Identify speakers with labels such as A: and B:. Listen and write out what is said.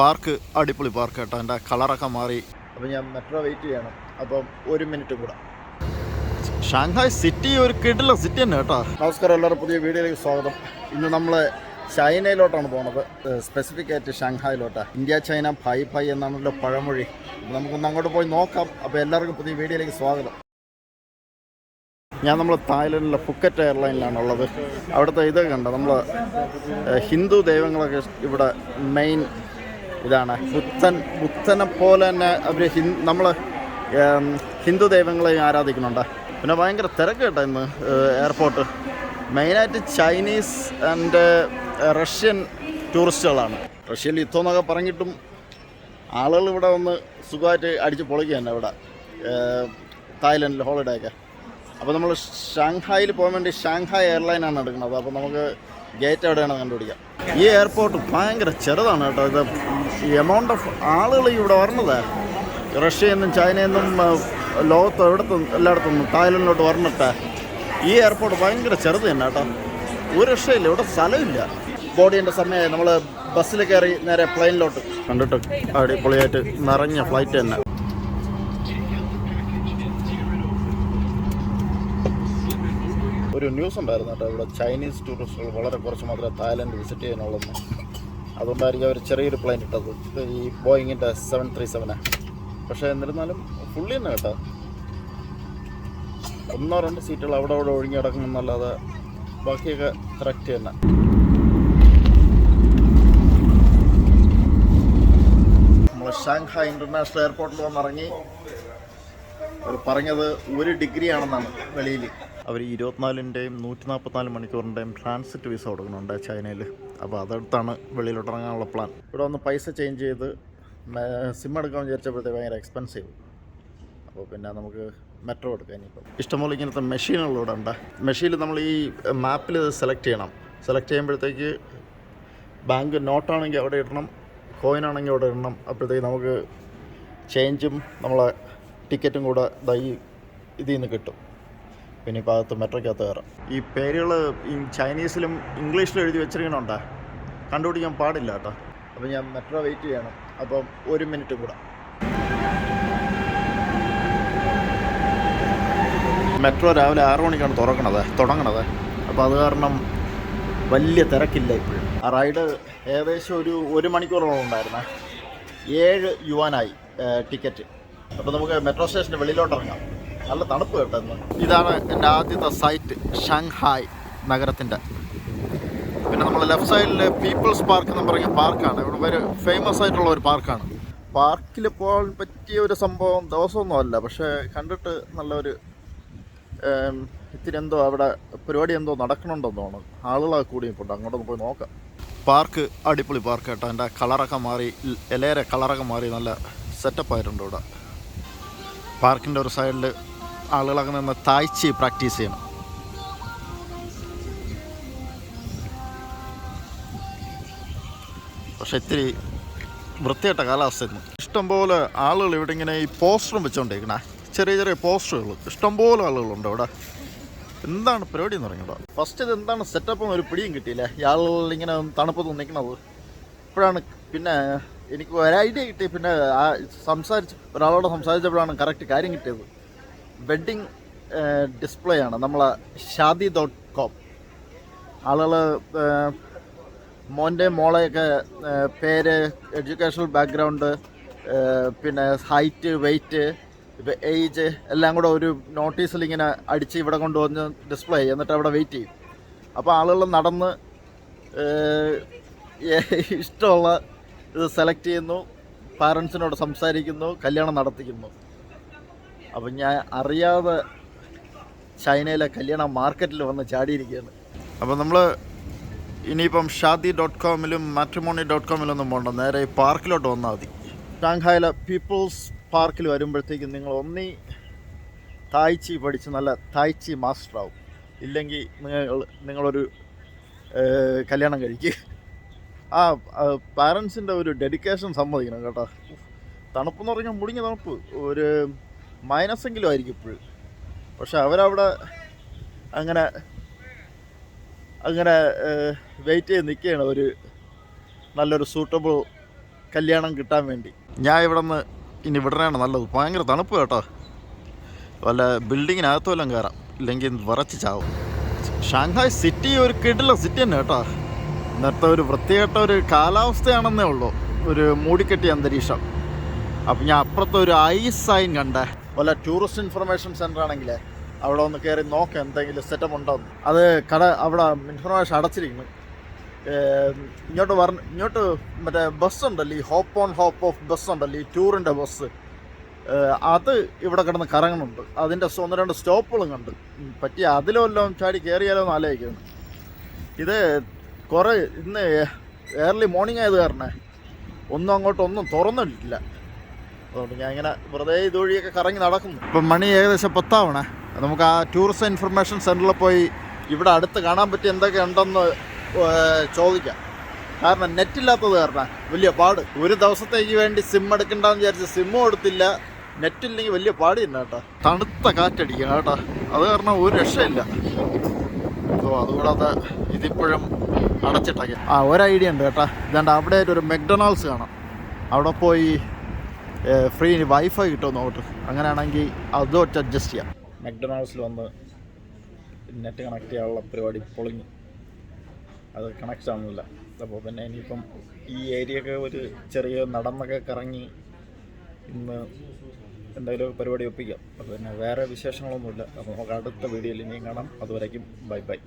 A: Park അടിപൊളി park കേട്ടോ. എന്റെ കളറൊക്കെ മാറി. അപ്പോൾ ഞാൻ മെട്രോ വെയിറ്റ് ചെയ്യണം. അപ്പം ഒരു മിനിറ്റ് കൂടെ. ഷാങ്ഹായ് സിറ്റി ഒരു കിടില സിറ്റി തന്നെ കേട്ടോ. നമസ്കാരം എല്ലാവരും പുതിയ വീഡിയോയിലേക്ക് സ്വാഗതം. ഇന്ന് നമ്മൾ ചൈനയിലോട്ടാണ് പോണത്. സ്പെസിഫിക് ആയിട്ട് ഷാങ്ഹായിലോട്ടാണ് ഇന്ത്യ ചൈന ഫൈ ഫൈ എന്നാണല്ലോ പഴമൊഴി. നമുക്കൊന്ന് അങ്ങോട്ട് പോയി നോക്കാം. അപ്പോൾ എല്ലാവർക്കും പുതിയ വീഡിയോയിലേക്ക് സ്വാഗതം. ഞാൻ നമ്മൾ തായ്ലൻഡിലെ ഫുക്കറ്റ് എയർലൈനിലാണ് ഉള്ളത്. അവിടുത്തെ ഇത് കണ്ട? നമ്മൾ ഹിന്ദു ദൈവങ്ങളൊക്കെ ഇവിടെ മെയിൻ ഇതാണ്. ബുദ്ധൻ ബുദ്ധനെ പോലെ തന്നെ അവർ നമ്മൾ ഹിന്ദു ദൈവങ്ങളെയും ആരാധിക്കുന്നുണ്ട്. പിന്നെ ഭയങ്കര തിരക്ക് കേട്ടോ ഇന്ന് എയർപോർട്ട്. മെയിനായിട്ട് ചൈനീസ് ആൻഡ് റഷ്യൻ ടൂറിസ്റ്റുകളാണ്. റഷ്യയിൽ യുദ്ധം എന്നൊക്കെ പറഞ്ഞിട്ടും ആളുകൾ ഇവിടെ വന്ന് സുഖമായിട്ട് അടിച്ച് പൊളിക്കുക തന്നെ ഇവിടെ. തായ്ലൻഡിൽ ഹോളിഡേ ഒക്കെ. അപ്പോൾ നമ്മൾ ഷാങ്ഹായിൽ പോകാൻ വേണ്ടി ഷാങ്ഹായ് എയർലൈനാണ് എടുക്കുന്നത്. അപ്പോൾ നമുക്ക് ഗേറ്റ് എവിടെയാണ് കണ്ടുപിടിക്കാം. ഈ എയർപോർട്ട് ഭയങ്കര ചെറുതാണ് കേട്ടോ. ഇത് ഈ എമൗണ്ട് ഓഫ് ആളുകൾ ഇവിടെ വരണത്. റഷ്യയിൽ നിന്നും ചൈനയിൽ നിന്നും ലോകത്ത് എവിടത്തും എല്ലായിടത്തും തായ്ലൻഡിലോട്ട് വരണിട്ട് ഈ എയർപോർട്ട് ഭയങ്കര ചെറുത് തന്നെ കേട്ടോ. ഒരു രക്ഷയില്ല ഇവിടെ സ്ഥലമില്ല. ബോഡിന്റെ സമയമായി നമ്മൾ ബസ്സിൽ കയറി നേരെ പ്ലെയിനിലോട്ട് കണ്ടിട്ട് അടിപൊളിയായിട്ട് നിറഞ്ഞ ഫ്ലൈറ്റ് തന്നെ. ഒരു ന്യൂസ് ഉണ്ടായിരുന്നു കേട്ടോ. ഇവിടെ ചൈനീസ് ടൂറിസ്റ്റുകൾ വളരെ കുറച്ച് മാത്രമേ തായ്ലൻഡ് വിസിറ്റ് ചെയ്യാനുള്ളൂ. അതുകൊണ്ടായിരിക്കും അവർ ചെറിയൊരു പ്ലെയിൻ ഇട്ടത്. ഈ ബോയിങ്ങിന്റെ സെവൻ ത്രീ സെവന് പക്ഷേ എന്നിരുന്നാലും ഫുള്ളി തന്നെ കേട്ടോ. ഒന്നോ രണ്ട് സീറ്റുകൾ അവിടെ അവിടെ ഒഴിഞ്ഞ് കിടക്കുന്നല്ലാതെ ബാക്കിയൊക്കെ കറക്റ്റ് തന്നെ. നമ്മൾ ഷാങ്ഹായ് ഇന്റർനാഷണൽ എയർപോർട്ടിൽ വന്നിറങ്ങി. അവർ പറഞ്ഞത് ഒരു ഡിഗ്രി ആണെന്നാണ് വെളിയിൽ. അവർ ഇരുപത്തിനാലിന്റെയും നൂറ്റി നാൽപ്പത്തിനാല് മണിക്കൂറിന്റെയും ട്രാൻസിറ്റ് വിസ കൊടുക്കുന്നുണ്ട് ചൈനയിൽ അപ്പോൾ അതെടുത്താണ് വെളിയിലോട്ട് ഇറങ്ങാനുള്ള പ്ലാൻ ഇവിടെ വന്ന് പൈസ ചേഞ്ച് ചെയ്ത് സിം എടുക്കാൻ വിചാരിച്ചപ്പോഴത്തേക്ക് ഭയങ്കര എക്സ്പെൻസീവ് അപ്പോൾ പിന്നെ നമുക്ക് മെട്രോ എടുക്കാം ഇനിയിപ്പോൾ ഇഷ്ടംപോലെ ഇങ്ങനത്തെ മെഷീനുകളിലൂടെ ഉണ്ട്. മെഷീനിൽ നമ്മൾ ഈ മാപ്പിൽ സെലക്ട് ചെയ്യണം. സെലക്ട് ചെയ്യുമ്പോഴത്തേക്ക് ബാങ്ക് നോട്ടാണെങ്കിൽ അവിടെ ഇടണം കോയിൻ ആണെങ്കിൽ അവിടെ ഇടണം. അപ്പോഴത്തേക്ക് നമുക്ക് ചേഞ്ചും നമ്മളെ ടിക്കറ്റും കൂടെ ഇതായി ഇതിൽ നിന്ന് കിട്ടും. പിന്നെ ഇപ്പോൾ അകത്ത് മെട്രോയ്ക്കകത്ത് കയറാം. ഈ പേരുകൾ ഈ ചൈനീസിലും ഇംഗ്ലീഷിലും എഴുതി വെച്ചിരിക്കണുണ്ടോ? കണ്ടുപിടിക്കാൻ പാടില്ല കേട്ടോ. അപ്പോൾ ഞാൻ മെട്രോ വെയിറ്റ് ചെയ്യണം. അപ്പം ഒരു മിനിറ്റ് കൂടെ. മെട്രോ രാവിലെ ആറു മണിക്കാണ് തുറക്കണത് തുടങ്ങണത്. അപ്പോൾ അത് കാരണം വലിയ തിരക്കില്ല ഇപ്പോഴും. ആ റൈഡ് ഏകദേശം ഒരു ഒരു മണിക്കൂറോളം ഉണ്ടായിരുന്നേ. ഏഴ് യുവാനായി ടിക്കറ്റ്. അപ്പോൾ നമുക്ക് മെട്രോ സ്റ്റേഷന്റെ വെളിയിലോട്ട് ഇറങ്ങാം. നല്ല തണുപ്പ് കേട്ടെന്ന് ഇതാണ് എന്റെ ആദ്യത്തെ സൈറ്റ് ഷാങ്ഹായ് നഗരത്തിന്റെ. പിന്നെ നമ്മൾ ലെഫ്റ്റ് സൈഡിൽ പീപ്പിൾസ് പാർക്ക് എന്ന് പറയുന്ന പാർക്കാണ് ഇവിടെ ഒരു ഫേമസ് ആയിട്ടുള്ള ഒരു പാർക്കാണ് പാർക്കിൽ പോകാൻ പറ്റിയ ഒരു സംഭവം ദിവസമൊന്നും അല്ല പക്ഷേ കണ്ടിട്ട് നല്ലൊരു ഇത്തിരി എന്തോ അവിടെ പരിപാടി എന്തോ നടക്കണമെന്നോ തോന്നുന്നു. ആളുകളൊക്കെ കൂടിയിട്ടുണ്ട്. അങ്ങോട്ടൊന്ന് പോയി നോക്കാം. പാർക്ക് അടിപൊളി പാർക്ക് കേട്ടോ. എന്റെ കളറൊക്കെ മാറി ഇലയരെ കളറൊക്കെ മാറി നല്ല സെറ്റപ്പ് ആയിട്ടുണ്ട് ഇവിടെ. പാർക്കിന്റെ ഒരു സൈഡിൽ ആളുകളൊക്കെ നിന്ന് തായ്ച്ചി പ്രാക്ടീസ് ചെയ്യണം പക്ഷെ ഇത്തിരി വൃത്തിയായിട്ട കാലാവസ്ഥയായിരുന്നു. ഇഷ്ടംപോലെ ആളുകൾ ഇവിടെ ഇങ്ങനെ ഈ പോസ്റ്ററും വെച്ചോണ്ടിരിക്കണേ. ചെറിയ ചെറിയ പോസ്റ്ററുകൾ. ഇഷ്ടംപോലെ ആളുകളുണ്ട് അവിടെ എന്താണ് പരിപാടി എന്ന് പറയുന്നത് ഫസ്റ്റ് ഇത് എന്താണ് സെറ്റപ്പും ഒരു പിടിയും കിട്ടിയില്ല. ഈ ആളുകൾ ഇങ്ങനെ തണുപ്പത്ത് നിൽക്കണത് ഇപ്പോഴാണ് പിന്നെ എനിക്ക് ഒരു ഐഡിയ കിട്ടി. പിന്നെ സംസാരിച്ച് ഒരാളോട് സംസാരിച്ചപ്പോഴാണ് കറക്റ്റ് കാര്യം കിട്ടിയത്. വെഡ്ഡിങ് ഡിസ്പ്ലേ ആണ് നമ്മൾ ഷാദി ഡോട്ട് കോം. ആളുകൾ മോന്റെ മോളെയൊക്കെ പേര് എഡ്യൂക്കേഷണൽ ബാക്ക്ഗ്രൗണ്ട് പിന്നെ ഹൈറ്റ് വെയ്റ്റ് ഏജ് എല്ലാം കൂടെ ഒരു നോട്ടീസിൽ ഇങ്ങനെ അടിച്ച് ഇവിടെ കൊണ്ടുവന്ന് ഡിസ്പ്ലേ ചെയ്യും. എന്നിട്ട് അവിടെ വെയിറ്റ് ചെയ്യും. അപ്പോൾ ആളുകൾ നടന്ന് ഇഷ്ടമുള്ള ഇത് സെലക്ട് ചെയ്യുന്നു. പാരൻസിനോട് സംസാരിക്കുന്നു. കല്യാണം നടത്തിക്കുന്നു. അപ്പം ഞാൻ അറിയാതെ ചൈനയിലെ കല്യാണ മാർക്കറ്റിൽ വന്ന് ചാടിയിരിക്കുകയാണ്. അപ്പം നമ്മൾ ഇനിയിപ്പം ഷാദി ഡോട്ട് കോമിലും മാട്രിമോണി ഡോട്ട് കോമിലൊന്നും പോകണ്ട നേരെ പാർക്കിലോട്ട് വന്നാൽ മതി. ഷാങ്ഹായിലെ പീപ്പിൾസ് പാർക്കിൽ വരുമ്പോഴത്തേക്കും നിങ്ങൾ ഒന്നി തായ്ച്ചി പഠിച്ച് നല്ല തായ്ച്ചി മാസ്റ്റർ ആവും ഇല്ലെങ്കിൽ നിങ്ങൾ നിങ്ങളൊരു കല്യാണം കഴിക്കുക ആ പാരൻസിന്റെ ഒരു ഡെഡിക്കേഷൻ സമ്മതിക്കണം കേട്ടോ. തണുപ്പെന്ന് പറഞ്ഞാൽ മുടിഞ്ഞ തണുപ്പ്. ഒരു മൈനസ് എങ്കിലും ആയിരിക്കും ഇപ്പോഴും. പക്ഷെ അവരവിടെ അങ്ങനെ അങ്ങനെ വെയിറ്റ് ചെയ്ത് നിൽക്കുകയാണ് ഒരു നല്ലൊരു സൂട്ടബിൾ കല്യാണം കിട്ടാൻ വേണ്ടി. ഞാൻ ഇവിടെ നിന്ന് ഇനി വിടണയാണ് നല്ലത്. ഭയങ്കര തണുപ്പ് കേട്ടോ. വല്ല ബിൽഡിങ്ങിനകത്ത് വല്ലതും കയറാം ഇല്ലെങ്കിൽ വിറച്ച് ചാവും. ഷാങ്ഹായ് സിറ്റി ഒരു കിടില സിറ്റി തന്നെ കേട്ടോ. ഇന്നത്തെ ഒരു വൃത്തികെട്ട ഒരു കാലാവസ്ഥയാണെന്നേ ഉള്ളൂ. ഒരു മൂടിക്കെട്ടിയ അന്തരീക്ഷം. അപ്പം ഞാൻ അപ്പുറത്തെ ഒരു ഐസ് സൈൻ കണ്ടേ. വല്ല ടൂറിസ്റ്റ് ഇൻഫർമേഷൻ സെന്റർ ആണെങ്കിൽ അവിടെ ഒന്ന് കയറി നോക്കാം എന്തെങ്കിലും സെറ്റപ്പ് ഉണ്ടോ അത് കട അവിടെ ഇൻഫർമേഷൻ അടച്ചിരിക്കുന്നു. ഇങ്ങോട്ട് വർ ഇങ്ങോട്ട് മറ്റേ ബസ് ഉണ്ടല്ലോ ഈ hop on hop off bus ഉണ്ടല്ലോ ഈ ടൂറിന്റെ ബസ് അത് ഇവിടെ കിടന്ന് കറങ്ങുന്നുണ്ട്. അതിന്റെ ഒന്ന് രണ്ട് സ്റ്റോപ്പുകളും കണ്ട്. പറ്റിയ അതിലും ചാടി കയറിയാലോ എന്ന് ആലോചിക്കുന്നു. ഇത് കുറേ ഇന്ന് ഏർലി മോർണിംഗ് ആയത് കാരണേ ഒന്നും അങ്ങോട്ടൊന്നും തുറന്നിട്ടില്ല. അതുകൊണ്ട് ഞാൻ ഇങ്ങനെ വെറുതെ ഇതുവഴിയൊക്കെ കറങ്ങി നടക്കുന്നു. ഇപ്പം മണി ഏകദേശം പത്താവണേ. നമുക്ക് ആ ടൂറിസം ഇൻഫർമേഷൻ സെന്ററിൽ പോയി ഇവിടെ അടുത്ത് കാണാൻ പറ്റിയ എന്തൊക്കെ ഉണ്ടെന്ന് ചോദിക്കാം. കാരണം നെറ്റില്ലാത്തത് കാരണം വലിയ പാട്. ഒരു ദിവസത്തേക്ക് വേണ്ടി സിം എടുക്കണ്ടെന്ന് വിചാരിച്ച് സിമ്മും എടുത്തില്ല. നെറ്റില്ലെങ്കിൽ വലിയ പാടി തന്നെ കേട്ടോ. തണുത്ത കാറ്റടിക്കുക കേട്ടോ. അത് കാരണം ഒരു രക്ഷയില്ല. ഓ അതുകൂടാതെ ഇതിപ്പോഴും അടച്ചിട്ടൊക്കെ. ആ ഒരു ഐഡിയ ഉണ്ട് കേട്ടോ. ഇതാണ്ട് അവിടെ ഒരു മെക്ഡൊണാൾഡ്സ് കാണാം. അവിടെ പോയി ഫ്രീ വൈഫൈ കിട്ടുമെന്ന് നോട്ട് അങ്ങനെയാണെങ്കിൽ അത് ഒറ്റ അഡ്ജസ്റ്റ് ചെയ്യാം. മെക്ഡൊണാൾഡ്സിൽ വന്ന് നെറ്റ് കണക്ട് ചെയ്യാനുള്ള പരിപാടി പൊളിഞ്ഞു. അത് കണക്ട് ആവുന്നില്ല. അപ്പോൾ പിന്നെ ഇനിയിപ്പം ഈ ഏരിയയൊക്കെ ഒരു ചെറിയ നടന്നൊക്കെ കറങ്ങി ഇന്ന് എന്തെങ്കിലും പരിപാടി ഒപ്പിക്കാം. അപ്പോൾ പിന്നെ വേറെ വിശേഷങ്ങളൊന്നുമില്ല. അപ്പോൾ നമുക്ക് അടുത്ത വീഡിയോയിൽ ഇനിയും കാണാം. അതുവരേക്കും ബൈ ബൈ.